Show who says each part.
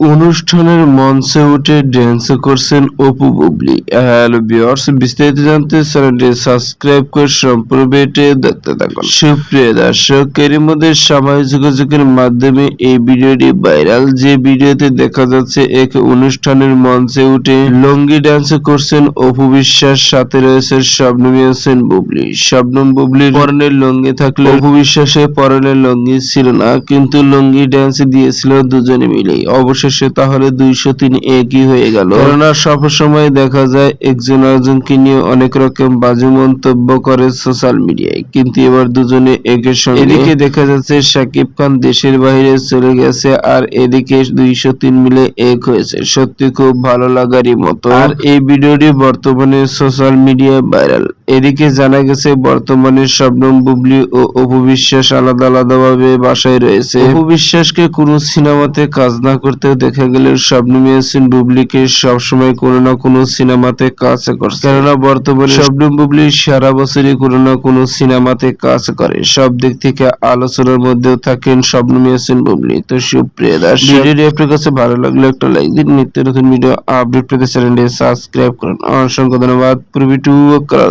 Speaker 1: অনুষ্ঠানের মঞ্চে উঠে ড্যান্স করছেন অপু বুবলি। হ্যালো ভিউয়ার্স বিস্তারিত জানতে চ্যানেলটি সাবস্ক্রাইব করে সম্পূর্ণ দেখতে থাকুন। সুপ্রিয় দর্শক এর মধ্যে সামাজিক যোগাযোগের মাধ্যমে এই ভিডিওটি ভাইরাল। যে ভিডিওতে দেখা যাচ্ছে, এক অনুষ্ঠানের মঞ্চে উঠে লঙ্গি ডান্স করছেন অপু বিশ্বাস, সাথে রয়েছে শবনম হোসেন বুবলি। শবনম বুবলির পরনের লঙ্গি থাকলে অপু বিশ্বাসের পরনের লঙ্গি ছিল না, কিন্তু লঙ্গি ডান্স দিয়েছিল দুজনে মিলেই। অবশেষে তাহলে দুইশো তিন একই হয়ে গেল। কেননা সব সময় দেখা যায় একজন আরেকজনকে নিয়ে অনেক রকম বাজে মন্তব্য করে সোশ্যাল মিডিয়ায়। কিন্তু এবার দুজনে একের সঙ্গে এদিকে দেখা যাচ্ছে শাকিব খান দেশের বাইরে চলে গেছে আর এদিকে দুইশো তিন মিলে এক হয়েছে। সত্যি খুব ভালো লাগারই মতো। আর এই ভিডিওটি বর্তমানে সোশ্যাল মিডিয়ায় ভাইরাল। এদিকে জানা গেছে বর্তমানে শবনম বুবলি ও অপু বিশ্বাস আলাদা আলাদা ভাবে বাসায় রয়েছে। অপু বিশ্বাসকে কোনো সিনেমাতে কাজ না করতেও দেখা গেলে শবনম ইয়াসিন বুবলিকে সবসময় কোনো না কোনো সিনেমাতে কাজ করছে। কেননা বর্তমানে শবনম বুবলি সারা বছরই কোনো না কোনো সিনেমাতে কাজ করে। সব দিক থেকে আলোচনার মধ্যেও থাকেন শবনম ইয়াসিন বুবলি। তো সুপ্রিয় দর্শক, ভিডিওটি আপনার কাছে ভালো লাগলে একটা লাইক দিন। নিত্য নতুন ভিডিও আপডেট পেতে চ্যানেলটি সাবস্ক্রাইব করুন। অসংখ্য ধন্যবাদ। পুরো ভিডিও করার